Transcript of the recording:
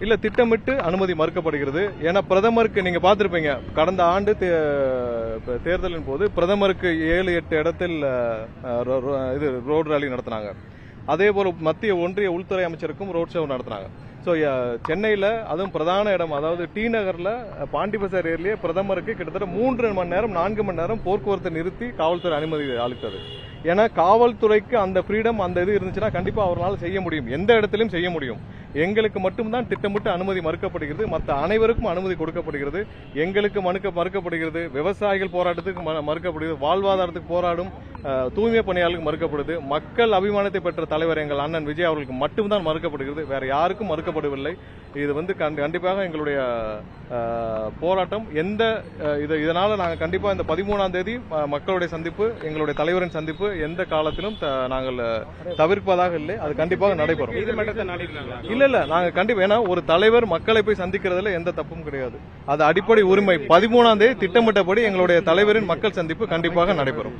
இல்ல திட்டமிட்டு அனுமதி மறுக்கப்படுகிறது. ஏன்னா பிரதமருக்கு நீங்க பார்த்திருப்பீங்க கடந்த ஆண்டு தே- தேர்தலின் போது பிரதமருக்கு ஏழு எட்டு இடத்தில் இது ரோடு ரேலி நடத்தினாங்க. அதே போல மத்திய ஒன்றிய உள்துறை அமைச்சருக்கும் ரோட் ஷோ நடத்தினாங்க. ஸோ சென்னையில் அதுவும் பிரதான இடம் அதாவது டி நகரில் பாண்டி பசார் பிரதமருக்கு கிட்டத்தட்ட மூன்று மணி நேரம் நான்கு மணி நேரம் போக்குவரத்தை நிறுத்தி காவல்துறை அனுமதி அளித்தது. ஏன்னா காவல்துறைக்கு அந்த ஃப்ரீடம் அந்த இது இருந்துச்சுன்னா கண்டிப்பாக அவரால் செய்ய முடியும். எந்த இடத்துலையும் செய்ய முடியும். எங்களுக்கு மட்டும்தான் திட்டமிட்டு அனுமதி மறுக்கப்படுகிறது. மற்ற அனைவருக்கும் அனுமதி கொடுக்கப்படுகிறது. எங்களுக்கு மறுக்க மறுக்கப்படுகிறது. விவசாயிகள் போராட்டத்துக்கு மறுக்கப்படுகிறது. வாழ்வாதாரத்துக்கு போராடும் தூய்மை பணியாளர்களுக்கு மறுக்கப்படுது. மக்கள் அபிமானத்தை பெற்ற தலைவர் எங்கள் அண்ணன் விஜய் அவர்களுக்கு மட்டும்தான் மறுக்கப்படுகிறது. வேற யாருக்கும் மறுக்கப்படவில்லை. இது வந்து கண்டிப்பாக எங்களுடைய போராட்டம். எந்த இது இதனால நாங்கள் கண்டிப்பாக இந்த பதிமூணாம் தேதி மக்களுடைய சந்திப்பு எங்களுடைய தலைவரின் சந்திப்பு எந்த காலத்திலும் நாங்கள் தவிர்ப்பதாக இல்லை. அது கண்டிப்பாக நடைபெறும். இல்ல இல்ல. நாங்க கண்டிப்பா ஏன்னா ஒரு தலைவர் மக்களை போய் சந்திக்கிறதுல எந்த தப்பும் கிடையாது. அது அடிப்படை உரிமை. பதிமூணாம் தேதி திட்டமிட்டபடி எங்களுடைய தலைவரின் மக்கள் சந்திப்பு கண்டிப்பாக நடைபெறும்.